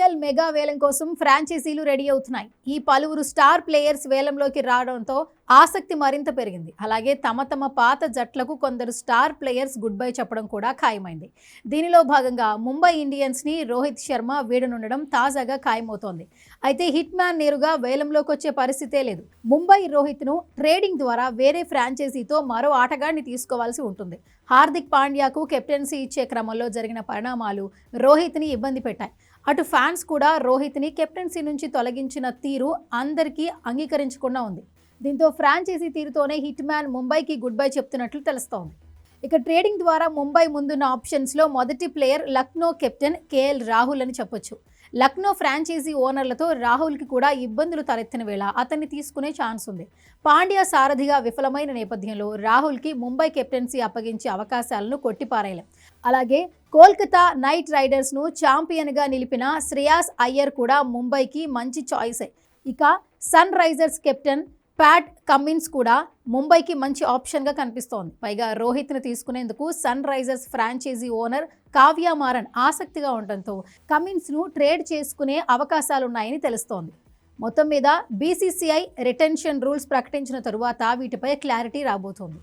IPL mega వేలం కోసం ఫ్రాంచైజీలు ready అవుతున్నాయి. ఈ పలువురు స్టార్ ప్లేయర్స్ వేలంలోకి రావడంతో ఆసక్తి మరింత పెరిగింది. అలాగే తమ తమ పాత జట్లకు కొందరు స్టార్ ప్లేయర్స్ గుడ్ బై చెప్పడం కూడా ఖాయమైంది. దీనిలో భాగంగా ముంబై ఇండియన్స్ని రోహిత్ శర్మ వీడనుండడం తాజాగా ఖాయమవుతోంది. అయితే హిట్ మ్యాన్ నేరుగా వేలంలోకి వచ్చే పరిస్థితే లేదు. ముంబై రోహిత్ను ట్రేడింగ్ ద్వారా వేరే ఫ్రాంచైజీతో మరో ఆటగాడిని తీసుకోవాల్సి ఉంటుంది. హార్దిక్ పాండ్యాకు కెప్టెన్సీ ఇచ్చే క్రమంలో జరిగిన పరిణామాలు రోహిత్ని ఇబ్బంది పెట్టాయి. అటు ఫ్యాన్స్ కూడా రోహిత్ని కెప్టెన్సీ నుంచి తొలగించిన తీరు అందరికీ అంగీకరించకుండా ఉంది. దీంతో ఫ్రాంచైజీ తీరుతోనే హిట్ మ్యాన్ ముంబైకి గుడ్ బై చెప్తున్నట్లు తెలుస్తోంది. ఇక ట్రేడింగ్ ద్వారా ముంబై ముందున్న ఆప్షన్స్లో మొదటి player Lucknow captain KL Rahul అని చెప్పొచ్చు. లక్నో ఫ్రాంచైజీ ఓనర్లతో రాహుల్కి కూడా ఇబ్బందులు తలెత్తిన వేళ అతన్ని తీసుకునే ఛాన్స్ ఉంది. పాండ్యా సారథిగా విఫలమైన నేపథ్యంలో రాహుల్కి ముంబై కెప్టెన్సీ అప్పగించే అవకాశాలను కొట్టిపారేయలేం. అలాగే కోల్కతా నైట్ రైడర్స్ను ఛాంపియన్గా నిలిపిన శ్రేయాస్ అయ్యర్ కూడా ముంబైకి మంచి చాయిసే ఇక Sunrisers captain Pat Cummins కూడా ముంబైకి మంచి ఆప్షన్గా కనిపిస్తోంది. పైగా రోహిత్ని తీసుకునేందుకు Sunrisers franchise owner Kavya Maran ఆసక్తిగా ఉండటంతో కమిన్స్ను ట్రేడ్ చేసుకునే అవకాశాలున్నాయని తెలుస్తోంది. మొత్తం మీద బీసీసీఐ రిటెన్షన్ రూల్స్ ప్రకటించిన తరువాత వీటిపై క్లారిటీ రాబోతోంది.